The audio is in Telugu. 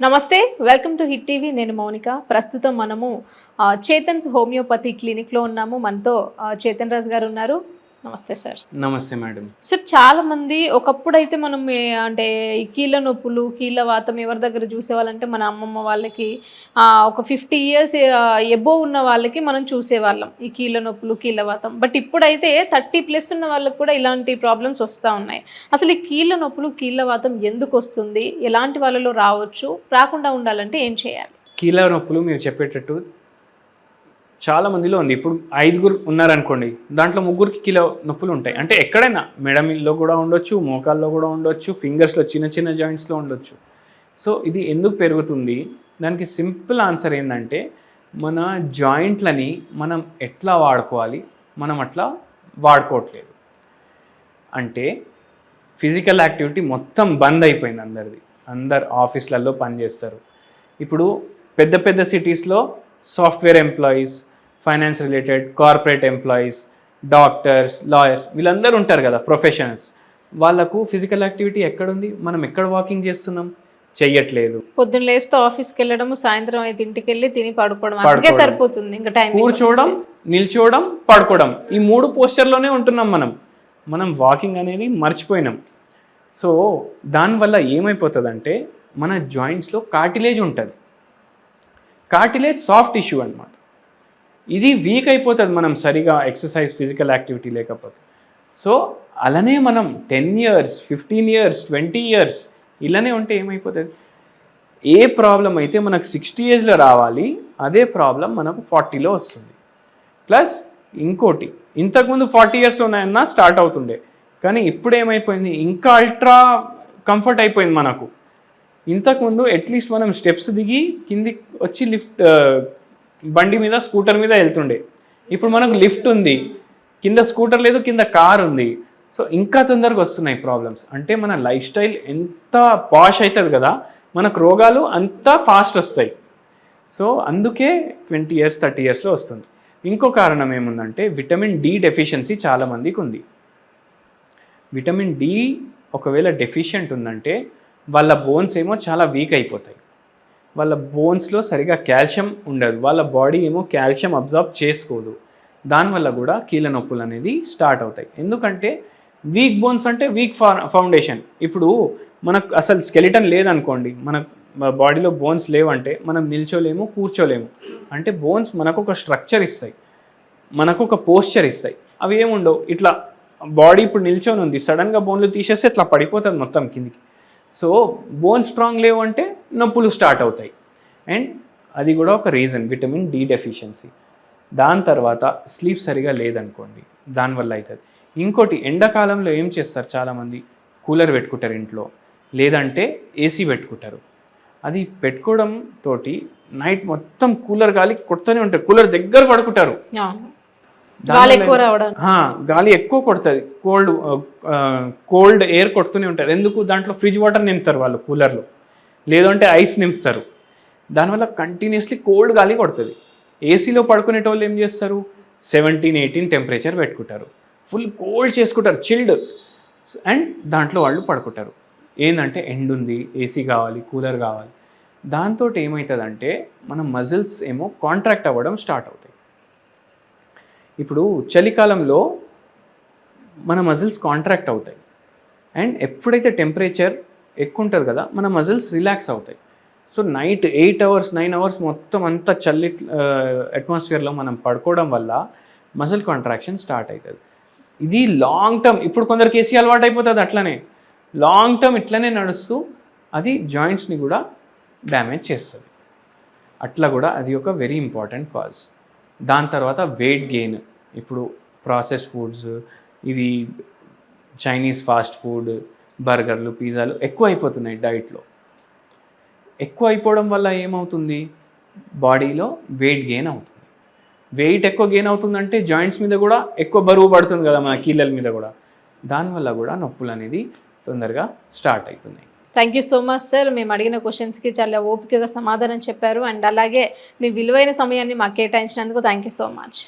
నమస్తే వెల్కమ్ టు హిట్ టీవీ. నేను మౌనిక. ప్రస్తుతం మనము ఆ, చేతన్స్ హోమియోపతి క్లినిక్లో ఉన్నాము. మనతో చేతన్ రాజు గారు ఉన్నారు. నమస్తే సార్. నమస్తే మేడం. సార్ చాలా మంది ఒకప్పుడు అయితే మనం అంటే ఈ కీళ్ళ నొప్పులు కీళ్ళ వాతం ఎవరి దగ్గర చూసేవాళ్ళంటే మన అమ్మమ్మ వాళ్ళకి ఒక ఫిఫ్టీ ఇయర్స్ ఎబో ఉన్న వాళ్ళకి మనం చూసేవాళ్ళం ఈ కీళ్ళ నొప్పులు కీళ్ళ వాతం. బట్ ఇప్పుడైతే థర్టీ ప్లస్ ఉన్న వాళ్ళకి కూడా ఇలాంటి ప్రాబ్లమ్స్ వస్తూ ఉన్నాయి. అసలు ఈ కీళ్ళ నొప్పులు కీళ్ళ వాతం ఎందుకు వస్తుంది? ఎలాంటి వాళ్ళలో రావచ్చు? రాకుండా ఉండాలంటే ఏం చేయాలి? కీళ్ళ నొప్పులు మీరు చెప్పేటట్టు చాలా మందిలో ఉంది. ఇప్పుడు ఐదుగురు ఉన్నారనుకోండి దాంట్లో ముగ్గురికి కిలో నొప్పులు ఉంటాయి. అంటే ఎక్కడైనా మెడమిల్లో కూడా ఉండొచ్చు మోకాల్లో కూడా ఉండొచ్చు ఫింగర్స్లో చిన్న చిన్న జాయింట్స్లో ఉండొచ్చు. సో ఇది ఎందుకు పెరుగుతుంది? దానికి సింపుల్ ఆన్సర్ ఏంటంటే మన జాయింట్లని మనం ఎట్లా వాడుకోవాలి? మనం అట్లా వాడుకోవట్లేదు. అంటే ఫిజికల్ యాక్టివిటీ మొత్తం బంద్ అయిపోయింది అందరిది. అందరు ఆఫీస్లలో పనిచేస్తారు. ఇప్పుడు పెద్ద పెద్ద సిటీస్లో software employees finance related corporate employees doctors lawyers వీళ్ళందరూ ఉంటారు కదా ప్రొఫెషనల్స్ వాళ్ళకు ఫిజికల్ యాక్టివిటీ ఎక్కడుంది? మనం ఎక్కడ వాకింగ్ చేస్తున్నాం? చెయ్యట్లేదు. పొద్దున్న లేస్తే ఆఫీస్కి వెళ్ళడము సాయంత్రం అయితే ఇంటికి వెళ్ళి తిని పడుకోవడం అందుకే. సరిపోతుంది. ఇంకా టైం కూర్చోవడం నిల్చోవడం పడుకోవడం. ఈ మూడు పోస్చర్లోనే ఉంటున్నాం మనం. మనం వాకింగ్ అనేది మర్చిపోయినాం. సో దానివల్ల ఏమైపోతుందంటే మన జాయింట్స్లో కార్టిలేజ్ ఉంటుంది. కార్టిలేజ్ సాఫ్ట్ టిష్యూ అన్నమాట. ఇది వీక్ అయిపోతుంది మనం సరిగా ఎక్సర్సైజ్ ఫిజికల్ యాక్టివిటీ లేకపోతే. సో అలానే మనం ten years fifteen years twenty years ఇలానే ఉంటే ఏమైపోతుంది? ఏ ప్రాబ్లం అయితే మనకు సిక్స్టీ ఏజ్లో రావాలి అదే ప్రాబ్లం మనకు ఫార్టీలో వస్తుంది. ప్లస్ ఇంకోటి ఇంతకుముందు ఫార్టీ ఇయర్స్లో ఉన్నాయన్నా స్టార్ట్ అవుతుండే. కానీ ఇప్పుడు ఏమైపోయింది? ఇంకా అల్ట్రా కంఫర్ట్ అయిపోయింది మనకు. ఇంతకుముందు అట్లీస్ట్ మనం స్టెప్స్ దిగి కింది వచ్చి లిఫ్ట్ బండి మీద స్కూటర్ మీద వెళ్తుండే. ఇప్పుడు మనకు లిఫ్ట్ ఉంది. కింద స్కూటర్ లేదు కింద కార్ ఉంది. సో ఇంకా తొందరగా వస్తున్నాయి ప్రాబ్లమ్స్. అంటే మన లైఫ్ స్టైల్ ఎంత పాష్ అవుతుంది కదా మనకు రోగాలు అంత ఫాస్ట్ వస్తాయి. సో అందుకే ట్వంటీ ఇయర్స్ థర్టీ ఇయర్స్లో వస్తుంది. ఇంకో కారణం ఏముందంటే విటమిన్ డి డెఫిషియన్సీ చాలా మందికి ఉంది. విటమిన్ డి ఒకవేళ డెఫిషియంట్ ఉందంటే వాళ్ళ బోన్స్ ఏమో చాలా వీక్ అయిపోతాయి. వాళ్ళ బోన్స్లో సరిగా కాల్షియం ఉండదు. వాళ్ళ బాడీ ఏమో కాల్షియం అబ్జర్వ్ చేసుకోదు. దానివల్ల కూడా కీళ్ళ నొప్పులు అనేది స్టార్ట్ అవుతాయి. ఎందుకంటే వీక్ బోన్స్ అంటే వీక్ ఫౌండేషన్ ఇప్పుడు మనకు అసలు స్కెలిటన్ లేదనుకోండి మన బాడీలో బోన్స్ లేవంటే మనం నిల్చోలేము కూర్చోలేము. అంటే బోన్స్ మనకు ఒక స్ట్రక్చర్ ఇస్తాయి. మనకు ఒక పోస్చర్ ఇస్తాయి. అవి ఏముండవు? ఇట్లా బాడీ ఇప్పుడు నిల్చొని ఉంది సడన్గా బోన్లు తీసేస్తే ఇట్లా పడిపోతుంది మొత్తం కిందికి. సో బోన్ స్ట్రాంగ్ లేవు అంటే నొప్పులు స్టార్ట్ అవుతాయి. అండ్ అది కూడా ఒక రీజన్ విటమిన్ డి డెఫిషియన్సీ దాని తర్వాత స్లీప్ సరిగా లేదనుకోండి దానివల్ల అవుతుంది ఇంకోటి ఎండాకాలంలో ఏం చేస్తారు చాలామంది? కూలర్ పెట్టుకుంటారు ఇంట్లో. లేదంటే ఏసీ పెట్టుకుంటారు. అది పెట్టుకోవడం తోటి నైట్ మొత్తం కూలర్ గాలి కొడుతూనే ఉంటారు కూలర్ దగ్గర పడుకుంటారు. గాలి ఎక్కువ రావడానికి. ఆ, గాలి ఎక్కువ కొడుతుంది. కోల్డ్ కోల్డ్ ఎయిర్ కొడుతూనే ఉంటారు. ఎందుకు? దాంట్లో ఫ్రిడ్జ్ వాటర్ నింపుతారు వాళ్ళు కూలర్లో. లేదంటే ఐస్ నింపుతారు. దానివల్ల కంటిన్యూస్లీ కోల్డ్ గాలి కొడుతుంది. ఏసీలో పడుకునేటోళ్ళు ఏం చేస్తారు? సెవెంటీన్ ఎయిటీన్ టెంపరేచర్ పెట్టుకుంటారు. ఫుల్ కోల్డ్ చేసుకుంటారు చిల్డ్ అండ్ దాంట్లో వాళ్ళు పడుకుంటారు. ఏంటంటే ఎండ్ ఉంది ఏసీ కావాలి కూలర్ కావాలి. దాంతో ఏమవుతుందంటే మన మజిల్స్ ఏమో కాంట్రాక్ట్ అవ్వడం స్టార్ట్ అవుతాయి. ఇప్పుడు చలికాలంలో మన మజిల్స్ కాంట్రాక్ట్ అవుతాయి. అండ్ ఎప్పుడైతే టెంపరేచర్ ఎక్కువ ఉంటుంది కదా మన మజిల్స్ రిలాక్స్ అవుతాయి. So night eight hours nine hours మొత్తం అంతా చల్లి అట్మాస్ఫియర్లో మనం పడుకోవడం వల్ల మజిల్ కాంట్రాక్షన్ స్టార్ట్ అవుతుంది. ఇది లాంగ్ టర్మ్ ఇప్పుడు కొందరికి ఏసీ అలవాటు అయిపోతుంది అట్లనే. లాంగ్ టర్మ్ ఇట్లనే నడుస్తూ అది జాయింట్స్ని కూడా డ్యామేజ్ చేస్తుంది. అట్లా కూడా అది ఒక వెరీ ఇంపార్టెంట్ కాజ్ దాని తర్వాత వెయిట్ గెయిన్ ఇప్పుడు ప్రాసెస్ ఫుడ్స్ ఇవి చైనీస్ ఫాస్ట్ ఫుడ్ బర్గర్లు పిజ్జాలు ఎక్కువ అయిపోతున్నాయి డైట్లో. ఎక్కువ అయిపోవడం వల్ల ఏమవుతుంది? బాడీలో వెయిట్ గెయిన్ అవుతుంది. వెయిట్ ఎక్కువ గెయిన్ అవుతుందంటే జాయింట్స్ మీద కూడా ఎక్కువ బరువు పడుతుంది కదా మన కీళ్ళల మీద కూడా. దానివల్ల కూడా నొప్పులు అనేది తొందరగా స్టార్ట్ అవుతున్నాయి. Thank you so much sir మేము అడిగిన క్వశ్చన్స్కి చాలా ఓపికగా సమాధానం చెప్పారు. అండ్ అలాగే మీ విలువైన సమయాన్ని మాకు కేటాయించినందుకు థ్యాంక్ యూ సో మచ్